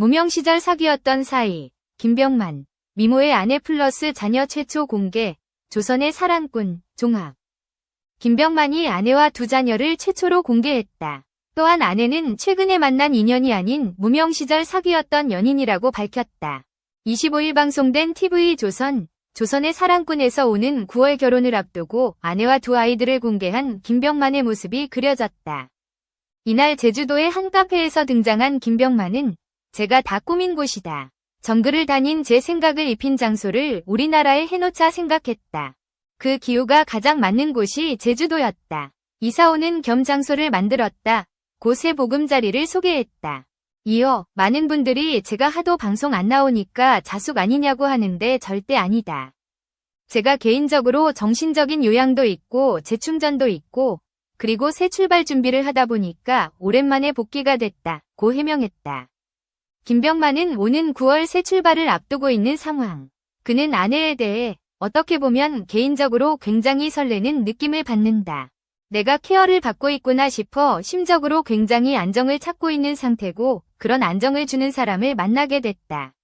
무명 시절 사귀었던 사이, 김병만, 미모의 아내 플러스 자녀 최초 공개, 조선의 사랑꾼, 종합. 김병만이 아내와 두 자녀를 최초로 공개했다. 또한 아내는 최근에 만난 인연이 아닌 무명 시절 사귀었던 연인이라고 밝혔다. 25일 방송된 TV조선, 조선의 사랑꾼에서 오는 9월 결혼을 앞두고 아내와 두 아이들을 공개한 김병만의 모습이 그려졌다. 이날 제주도의 한 카페에서 등장한 김병만은 제가 다 꾸민 곳이다. 정글을 다닌 제 생각을 입힌 장소를 우리나라에 해놓자 생각했다. 그 기후가 가장 맞는 곳이 제주도였다. 이사오는 겸 장소를 만들었다. 곳의 보금자리를 소개했다. 이어 많은 분들이 제가 하도 방송 안 나오니까 자숙 아니냐고 하는데 절대 아니다. 제가 개인적으로 정신적인 요양도 있고 재충전도 있고 그리고 새 출발 준비를 하다 보니까 오랜만에 복귀가 됐다. 고 해명했다. 김병만은 오는 9월 새 출발을 앞두고 있는 상황. 그는 아내에 대해 어떻게 보면 개인적으로 굉장히 설레는 느낌을 받는다. 내가 케어를 받고 있구나 싶어 심적으로 굉장히 안정을 찾고 있는 상태고 그런 안정을 주는 사람을 만나게 됐다.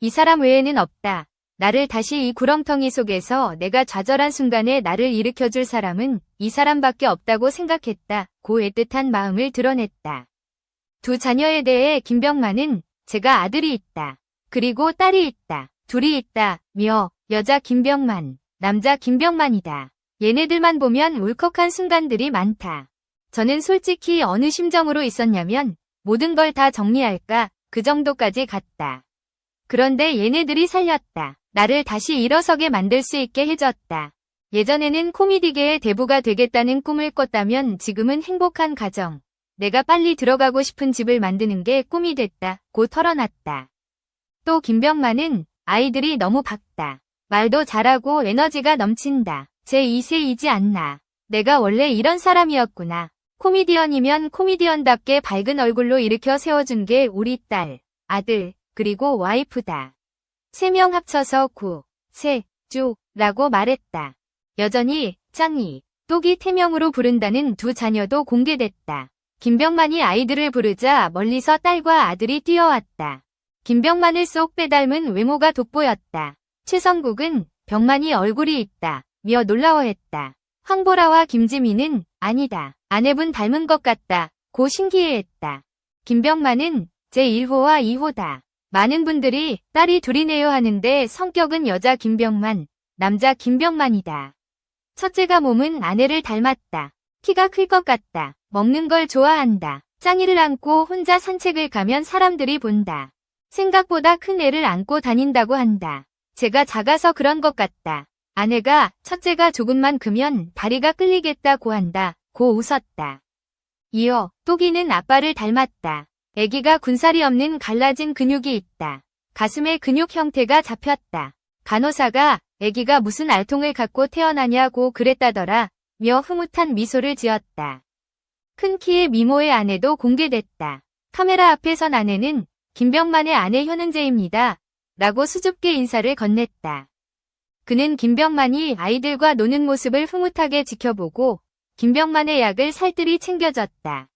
이 사람 외에는 없다. 나를 다시 이 구렁텅이 속에서 내가 좌절한 순간에 나를 일으켜줄 사람은 이 사람밖에 없다고 생각했다. 고 애틋한 마음을 드러냈다. 두 자녀에 대해 김병만은 제가 아들이 있다. 그리고 딸이 있다. 둘이 있다. 며 여자 김병만, 남자 김병만이다. 얘네들만 보면 울컥한 순간들이 많다. 저는 솔직히 어느 심정으로 있었냐면 모든 걸 다 정리할까 그 정도까지 갔다. 그런데 얘네들이 살렸다. 나를 다시 일어서게 만들 수 있게 해줬다. 예전에는 코미디계의 대부가 되겠다는 꿈을 꿨다면 지금은 행복한 가정. 내가 빨리 들어가고 싶은 집을 만드는 게 꿈이 됐다. 고 털어놨다. 또 김병만은 아이들이 너무 밝다. 말도 잘하고 에너지가 넘친다. 제 2세이지 않나. 내가 원래 이런 사람이었구나. 코미디언이면 코미디언답게 밝은 얼굴로 일으켜 세워준 게 우리 딸, 아들, 그리고 와이프다. 세 명 합쳐서 구, 세, 주, 라고 말했다. 여전히 짱이, 똑이 태명으로 부른다는 두 자녀도 공개됐다. 김병만이 아이들을 부르자 멀리서 딸과 아들이 뛰어왔다. 김병만을 쏙 빼닮은 외모가 돋보였다. 최성국은 병만이 얼굴이 있다. 며 놀라워했다. 황보라와 김지민은 아니다. 아내분 닮은 것 같다. 고 신기해했다. 김병만은 제1호와 2호다. 많은 분들이 딸이 둘이네요 하는데 성격은 여자 김병만, 남자 김병만이다. 첫째가 몸은 아내를 닮았다. 키가 클 것 같다. 먹는 걸 좋아한다. 짱이를 안고 혼자 산책을 가면 사람들이 본다. 생각보다 큰 애를 안고 다닌다고 한다. 제가 작아서 그런 것 같다. 아내가 첫째가 조금만 크면 다리가 끌리겠다고 한다. 고 웃었다. 이어 또기는 아빠를 닮았다. 아기가 군살이 없는 갈라진 근육이 있다. 가슴에 근육 형태가 잡혔다. 간호사가 아기가 무슨 알통을 갖고 태어나냐고 그랬다더라. 며 흐뭇한 미소를 지었다. 큰 키의 미모의 아내도 공개됐다. 카메라 앞에 선 아내는 김병만의 아내 현은재입니다. 라고 수줍게 인사를 건넸다. 그는 김병만이 아이들과 노는 모습을 흐뭇하게 지켜보고 김병만의 약을 살뜰히 챙겨줬다.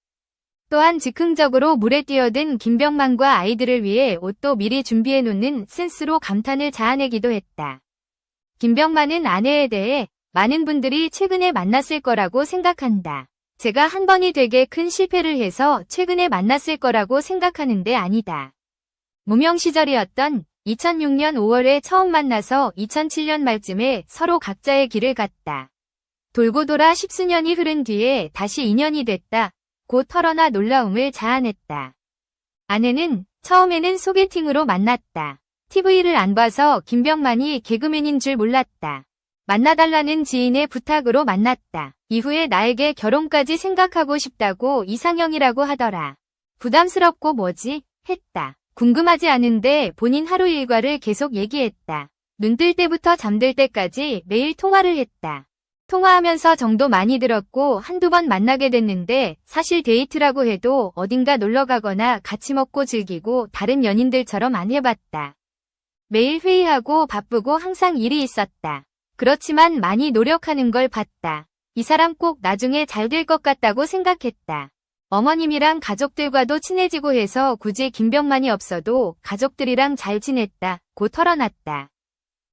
또한 즉흥적으로 물에 뛰어든 김병만과 아이들을 위해 옷도 미리 준비해 놓는 센스로 감탄을 자아내기도 했다. 김병만은 아내에 대해 많은 분들이 최근에 만났을 거라고 생각한다. 제가 한 번이 되게 큰 실패를 해서 최근에 만났을 거라고 생각하는데 아니다. 무명 시절이었던 2006년 5월에 처음 만나서 2007년 말쯤에 서로 각자의 길을 갔다. 돌고 돌아 십수년이 흐른 뒤에 다시 인연이 됐다. 곧 털어나 놀라움을 자아냈다. 아내는 처음에는 소개팅으로 만났다. TV를 안 봐서 김병만이 개그맨인 줄 몰랐다. 만나달라는 지인의 부탁으로 만났다. 이후에 나에게 결혼까지 생각하고 싶다고 이상형이라고 하더라. 부담스럽고 뭐지? 했다. 궁금하지 않은데 본인 하루 일과를 계속 얘기했다. 눈뜰 때부터 잠들 때까지 매일 통화를 했다. 통화하면서 정도 많이 들었고 한두 번 만나게 됐는데 사실 데이트라고 해도 어딘가 놀러 가거나 같이 먹고 즐기고 다른 연인들처럼 안 해봤다. 매일 회의하고 바쁘고 항상 일이 있었다. 그렇지만 많이 노력하는 걸 봤다. 이 사람 꼭 나중에 잘 될 것 같다고 생각했다. 어머님이랑 가족들과도 친해지고 해서 굳이 김병만이 없어도 가족들이랑 잘 지냈다. 고 털어놨다.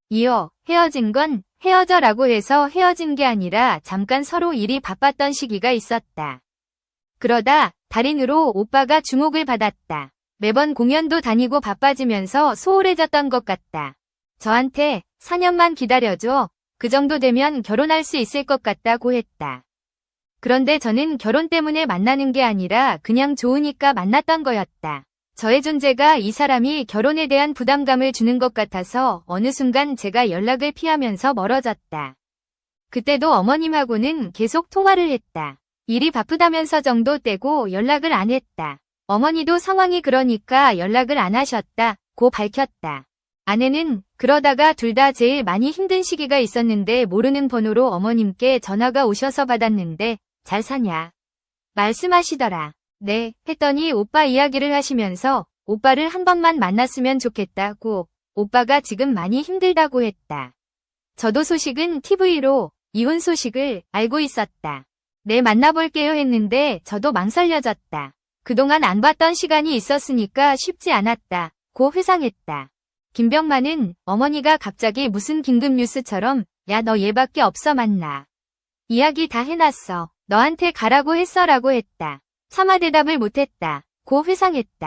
이어 헤어진 건 헤어져라고 해서 헤어진 게 아니라 잠깐 서로 일이 바빴던 시기가 있었다. 그러다 달인으로 오빠가 주목을 받았다. 매번 공연도 다니고 바빠지면서 소홀해졌던 것 같다. 저한테 4년만 기다려줘. 그 정도 되면 결혼할 수 있을 것 같다고 했다. 그런데 저는 결혼 때문에 만나는 게 아니라 그냥 좋으니까 만났던 거였다. 저의 존재가 이 사람이 결혼에 대한 부담감을 주는 것 같아서 어느 순간 제가 연락을 피하면서 멀어졌다. 그때도 어머님하고는 계속 통화를 했다. 일이 바쁘다면서 정도 떼고 연락을 안 했다. 어머니도 상황이 그러니까 연락을 안 하셨다. 고 밝혔다. 아내는 그러다가 둘 다 제일 많이 힘든 시기가 있었는데 모르는 번호로 어머님께 전화가 오셔서 받았는데 잘 사냐? 말씀하시더라. 네, 했더니 오빠 이야기를 하시면서 오빠를 한 번만 만났으면 좋겠다고 오빠가 지금 많이 힘들다고 했다. 저도 소식은 TV로 이혼 소식을 알고 있었다. 네, 만나볼게요 했는데 저도 망설여졌다. 그동안 안 봤던 시간이 있었으니까 쉽지 않았다. 고 회상했다. 김병만은 어머니가 갑자기 무슨 긴급 뉴스처럼 야 너 얘밖에 없어 만나. 이야기 다 해놨어. 너한테 가라고 했어라고 했다. 차마 대답을 못했다. 고 회상했다.